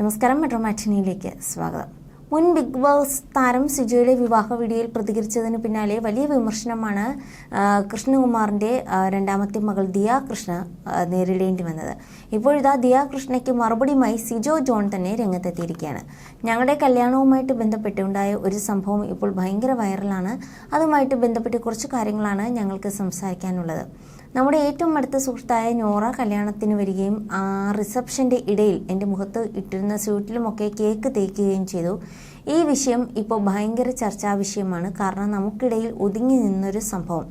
നമസ്കാരം മെട്രോ മാറ്റിനിയിലേക്ക് സ്വാഗതം. മുൻ ബിഗ് ബോസ് താരം സിജോയുടെ വിവാഹ വീഡിയോയിൽ പ്രതികരിച്ചതിന് പിന്നാലെ വലിയ വിമർശനമാണ് കൃഷ്ണകുമാറിന്റെ രണ്ടാമത്തെ മകൾ ദിയ കൃഷ്ണ നേരിടേണ്ടി വന്നത്. ഇപ്പോഴിതാ ദിയ കൃഷ്ണയ്ക്ക് മറുപടിയുമായി സിജോ ജോൺ തന്നെ രംഗത്തെത്തിയിരിക്കുകയാണ്. ഞങ്ങളുടെ കല്യാണവുമായിട്ട് ബന്ധപ്പെട്ടുണ്ടായ ഒരു സംഭവം ഇപ്പോൾ ഭയങ്കര വൈറലാണ്. അതുമായിട്ട് ബന്ധപ്പെട്ട് കുറച്ച് കാര്യങ്ങളാണ് ഞങ്ങൾക്ക് സംസാരിക്കാനുള്ളത്. നമ്മുടെ ഏറ്റവും അടുത്ത സുഹൃത്തായ നോറ കല്യാണത്തിന് വരികയും ആ റിസപ്ഷന്റെ ഇടയിൽ എന്റെ മുഖത്ത് ഇട്ടിരുന്ന സ്യൂട്ടിലുമൊക്കെ കേക്ക് തേക്കുകയും ചെയ്തു. ഈ വിഷയം ഇപ്പോൾ ഭയങ്കര ചർച്ചാ വിഷയമാണ്. കാരണം നമുക്കിടയിൽ ഒതുങ്ങി നിന്നൊരു സംഭവം.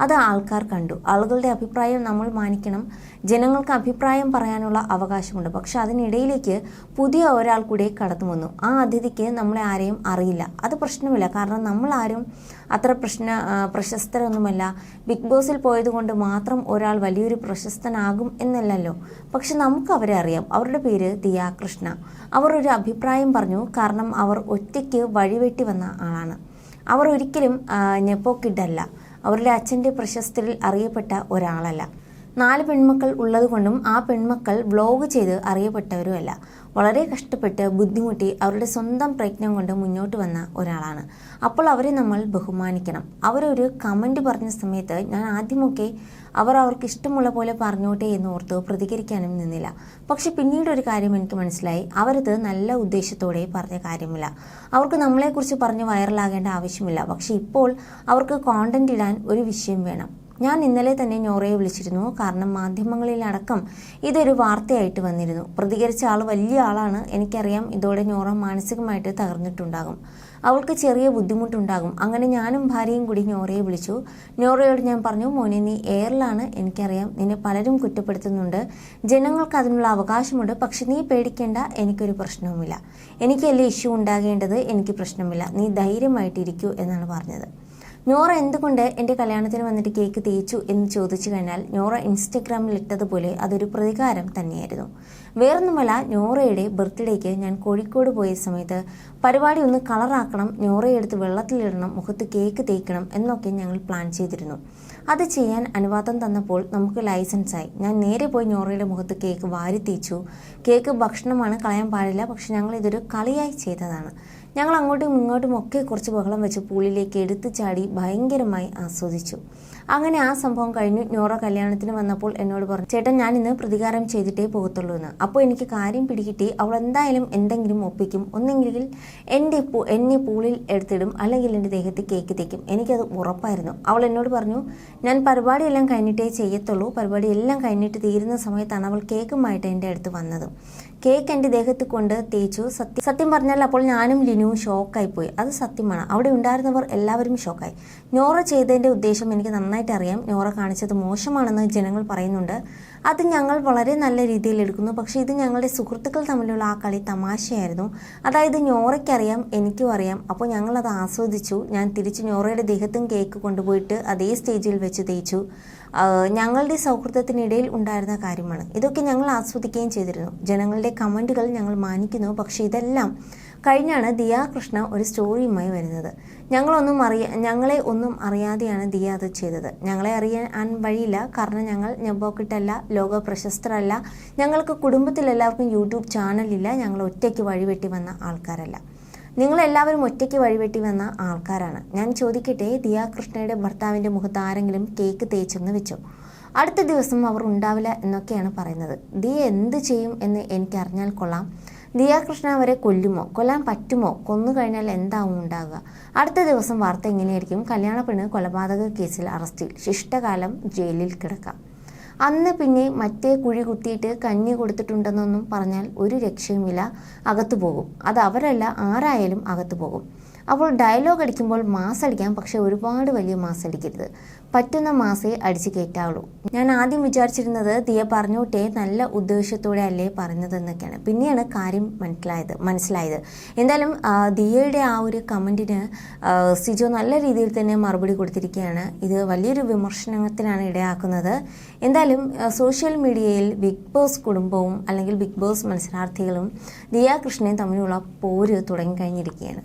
അത് ആൾക്കാർ കണ്ടു. ആളുകളുടെ അഭിപ്രായം നമ്മൾ മാനിക്കണം. ജനങ്ങൾക്ക് അഭിപ്രായം പറയാനുള്ള അവകാശമുണ്ട്. പക്ഷെ അതിനിടയിലേക്ക് പുതിയ ഒരാൾ കൂടെ കടന്നു വന്നു. ആ അതിഥിക്ക് നമ്മളെ ആരെയും അറിയില്ല. അത് പ്രശ്നമില്ല. കാരണം നമ്മൾ ആരും അത്ര പ്രശ്ന പ്രശസ്തരൊന്നുമല്ല. ബിഗ് ബോസിൽ പോയതുകൊണ്ട് മാത്രം ഒരാൾ വലിയൊരു പ്രശസ്തനാകും എന്നല്ലല്ലോ. പക്ഷെ നമുക്ക് അവരെ അറിയാം. അവരുടെ പേര് ദിയ കൃഷ്ണ. അവർ ഒരു അഭിപ്രായം പറഞ്ഞു. കാരണം അവർ ഒറ്റയ്ക്ക് വഴിവെട്ടി വന്ന ആളാണ്. അവർ ഒരിക്കലും നെപ്പോ കിഡല്ല അവരുടെ അച്ഛന്റെ പ്രശസ്തരിൽ അറിയപ്പെട്ട ഒരാളല്ല. നാല് പെൺമക്കൾ ഉള്ളതുകൊണ്ടും ആ പെൺമക്കൾ വ്ലോഗ് ചെയ്ത് അറിയപ്പെട്ടവരുമല്ല. വളരെ കഷ്ടപ്പെട്ട് ബുദ്ധിമുട്ടി അവരുടെ സ്വന്തം പ്രയത്നം കൊണ്ട് മുന്നോട്ട് വന്ന ഒരാളാണ്. അപ്പോൾ അവരെ നമ്മൾ ബഹുമാനിക്കണം. അവരൊരു കമന്റ് പറഞ്ഞ സമയത്ത് ഞാൻ ആദ്യമൊക്കെ അവർ അവർക്ക് ഇഷ്ടമുള്ള പോലെ പറഞ്ഞോട്ടെ എന്ന് ഓർത്ത് പ്രതികരിക്കാനും നിന്നില്ല. പക്ഷെ പിന്നീട് ഒരു കാര്യം എനിക്ക് മനസ്സിലായി. അവരത് നല്ല ഉദ്ദേശത്തോടെ പറഞ്ഞ കാര്യമില്ല. അവർക്ക് നമ്മളെക്കുറിച്ച് പറഞ്ഞ് വൈറലാകേണ്ട ആവശ്യമില്ല. പക്ഷെ ഇപ്പോൾ അവർക്ക് കോണ്ടന്റ് ഇടാൻ ഒരു വിഷയം വേണം. ഞാൻ ഇന്നലെ തന്നെ ഞോറയെ വിളിച്ചിരുന്നു. കാരണം മാധ്യമങ്ങളിലടക്കം ഇതൊരു വാർത്തയായിട്ട് വന്നിരുന്നു. പ്രതികരിച്ച ആൾ വലിയ ആളാണ്. എനിക്കറിയാം ഇതോടെ ഞോറ മാനസികമായിട്ട് തകർന്നിട്ടുണ്ടാകും. അവൾക്ക് ചെറിയ ബുദ്ധിമുട്ടുണ്ടാകും. അങ്ങനെ ഞാനും ഭാര്യയും കൂടി ഞോറയെ വിളിച്ചു. ഞോറയോട് ഞാൻ പറഞ്ഞു മോനെ നീ എയറിലാണ്. എനിക്കറിയാം നിന്നെ പലരും കുറ്റപ്പെടുത്തുന്നുണ്ട്. ജനങ്ങൾക്ക് അതിനുള്ള അവകാശമുണ്ട്. പക്ഷെ നീ പേടിക്കേണ്ട. എനിക്കൊരു പ്രശ്നവുമില്ല. എനിക്കല്ലേ ഇഷ്യൂ ഉണ്ടാകേണ്ടത്? എനിക്ക് പ്രശ്നമില്ല. നീ ധൈര്യമായിട്ടിരിക്കൂ എന്നാണ് പറഞ്ഞത്. നോറ എന്തുകൊണ്ട് എന്റെ കല്യാണത്തിന് വന്നിട്ട് കേക്ക് തേച്ചു എന്ന് ചോദിച്ചു കഴിഞ്ഞാൽ നോറ ഇൻസ്റ്റഗ്രാമിൽ ഇട്ടതുപോലെ അതൊരു പ്രതികാരം തന്നെയായിരുന്നു. വേറൊന്നുമല്ല നോറയുടെ ബർത്ത്ഡേക്ക് ഞാൻ കോഴിക്കോട് പോയ സമയത്ത് പരിപാടി ഒന്ന് കളറാക്കണം നോറയെ എടുത്ത് വെള്ളത്തിലിടണം മുഖത്ത് കേക്ക് തേക്കണം എന്നൊക്കെ ഞങ്ങൾ പ്ലാൻ ചെയ്തിരുന്നു. അത് ചെയ്യാൻ അനുവാദം തന്നപ്പോൾ നമുക്ക് ലൈസൻസായി. ഞാൻ നേരെ പോയി നോറയുടെ മുഖത്ത് കേക്ക് വാരി തേച്ചു. കേക്ക് ഭക്ഷണമാണ് കളയാൻ പാടില്ല പക്ഷെ ഞങ്ങൾ ഇതൊരു കളിയായി ചെയ്തതാണ്. ഞങ്ങൾ അങ്ങോട്ടും ഇങ്ങോട്ടും ഒക്കെ കുറച്ച് ബഹളം വെച്ച് പൂളിലേക്ക് എടുത്തു ചാടി ഭയങ്കരമായി ആസ്വദിച്ചു. അങ്ങനെ ആ സംഭവം കഴിഞ്ഞു. നോറ കല്യാണത്തിന് വന്നപ്പോൾ എന്നോട് പറഞ്ഞു ചേട്ടൻ ഞാൻ ഇന്ന് പ്രതികാരം ചെയ്തിട്ടേ പോകത്തുള്ളൂ എന്ന്. അപ്പോൾ എനിക്ക് കാര്യം പിടികിട്ടി. അവൾ എന്തായാലും എന്തെങ്കിലും ഒപ്പിക്കും. ഒന്നെങ്കിൽ എന്റെ പൂ എന്നെ പൂളിൽ എടുത്തിടും. അല്ലെങ്കിൽ എന്റെ ദേഹത്ത് കേക്ക് തേക്കും. എനിക്കത് ഉറപ്പായിരുന്നു. അവൾ എന്നോട് പറഞ്ഞു ഞാൻ പരിപാടിയെല്ലാം കഴിഞ്ഞിട്ടേ ചെയ്യത്തുള്ളൂ. പരിപാടി എല്ലാം കഴിഞ്ഞിട്ട് തീരുന്ന സമയത്താണ് അവൾ കേക്കുമായിട്ട് എന്റെ അടുത്ത് വന്നത്. കേക്ക് എന്റെ ദേഹത്ത് കൊണ്ട് തേച്ചു. സത്യം സത്യം പറഞ്ഞാൽ അപ്പോൾ ഞാനും ലിനുവും ഷോക്കായി പോയി അത് സത്യമാണ്. അവിടെ ഉണ്ടായിരുന്നവർ എല്ലാവരും ഷോക്കായി. നോറ ചെയ്തതിന്റെ ഉദ്ദേശം എനിക്ക് നന്നായിട്ട് അറിയാം. നോറ കാണിച്ചത് മോശമാണെന്ന് ജനങ്ങൾ പറയുന്നുണ്ട്. അത് ഞങ്ങൾ വളരെ നല്ല രീതിയിൽ എടുക്കുന്നു. പക്ഷേ ഇത് ഞങ്ങളുടെ സുഹൃത്തുക്കൾ തമ്മിലുള്ള ആ കളി തമാശയായിരുന്നു. അതായത് ഞോറയ്ക്കറിയാം എനിക്കും അറിയാം. അപ്പോൾ ഞങ്ങളത് ആസ്വദിച്ചു. ഞാൻ തിരിച്ച് ഞോറയുടെ ദേഹത്തും കേക്ക് കൊണ്ടുപോയിട്ട് അതേ സ്റ്റേജിൽ വെച്ച് തേച്ചു. ഞങ്ങളുടെ സൗഹൃദത്തിനിടയിൽ ഉണ്ടായിരുന്ന കാര്യമാണ്. ഇതൊക്കെ ഞങ്ങൾ ആസ്വദിക്കുകയും ചെയ്തിരുന്നു. ജനങ്ങളുടെ കമന്റുകൾ ഞങ്ങൾ മാനിക്കുന്നു. പക്ഷേ ഇതെല്ലാം കഴിഞ്ഞാണ് ദിയ കൃഷ്ണ ഒരു സ്റ്റോറിയുമായി വരുന്നത്. ഞങ്ങളൊന്നും അറിയ ഞങ്ങളെ ഒന്നും അറിയാതെയാണ് ദിയ അത് ചെയ്തത്. ഞങ്ങളെ അറിയാൻ വഴിയില്ല. കാരണം ഞങ്ങൾ ഞെബോക്കിട്ടല്ല ലോക പ്രശസ്തരല്ല. ഞങ്ങൾക്ക് കുടുംബത്തിലെല്ലാവർക്കും യൂട്യൂബ് ചാനലില്ല. ഞങ്ങൾ ഒറ്റയ്ക്ക് വഴിവെട്ടി വന്ന ആൾക്കാരല്ല. നിങ്ങളെല്ലാവരും ഒറ്റയ്ക്ക് വഴിവെട്ടി വന്ന ആൾക്കാരാണ്. ഞാൻ ചോദിക്കട്ടെ ദിയ കൃഷ്ണയുടെ ഭർത്താവിന്റെ മുഖത്ത് ആരെങ്കിലും കേക്ക് തേച്ചെന്ന് വെച്ചു? അടുത്ത ദിവസം അവർ ഉണ്ടാവില്ല എന്നൊക്കെയാണ് പറയുന്നത്. ദിയ എന്ത് ചെയ്യും എന്ന് എനിക്ക് അറിഞ്ഞാൽ കൊള്ളാം. ദിയ കൃഷ്ണ അവരെ കൊല്ലുമോ? കൊല്ലാൻ പറ്റുമോ? കൊന്നു കഴിഞ്ഞാൽ എന്താവും ഉണ്ടാകുക അടുത്ത ദിവസം വാർത്ത എങ്ങനെയായിരിക്കും? കല്യാണ പെണ്ണ് കൊലപാതക കേസിൽ അറസ്റ്റിൽ. ശിഷ്ടകാലം ജയിലിൽ കിടക്കാം. അന്ന് പിന്നെ മറ്റേ കുഴി കുത്തിയിട്ട് കഞ്ഞി കൊടുത്തിട്ടുണ്ടെന്നൊന്നും പറഞ്ഞാൽ ഒരു രക്ഷയുമില്ല. അകത്തു പോകും അത് അവരല്ല ആരായാലും അകത്തു പോകും അപ്പോൾ ഡയലോഗ് അടിക്കുമ്പോൾ മാസ് അടിക്കാം പക്ഷേ ഒരുപാട് വലിയ മാസ് അടിക്കരുത്. പറ്റുന്ന മാസേ അടിച്ച് കയറ്റാവുള്ളൂ ഞാൻ ആദ്യം വിചാരിച്ചിരുന്നത് ദിയ പറഞ്ഞോട്ടെ നല്ല ഉദ്ദേശത്തോടെ അല്ലേ പറഞ്ഞതെന്നൊക്കെയാണ്. പിന്നെയാണ് കാര്യം മനസ്സിലായത് മനസ്സിലായത്. എന്തായാലും ദിയയുടെ ആ ഒരു കമന്റിന് സിജോ നല്ല രീതിയിൽ തന്നെ മറുപടി കൊടുത്തിരിക്കുകയാണ്. ഇത് വലിയൊരു വിമർശനത്തിനാണ് ഇടയാക്കുന്നത്. എന്തായാലും സോഷ്യൽ മീഡിയയിൽ ബിഗ് ബോസ് കുടുംബവും അല്ലെങ്കിൽ ബിഗ് ബോസ് മത്സരാർത്ഥികളും ദിയ കൃഷ്ണയും തമ്മിലുള്ള പോര് തുടങ്ങിക്കഴിഞ്ഞിരിക്കുകയാണ്.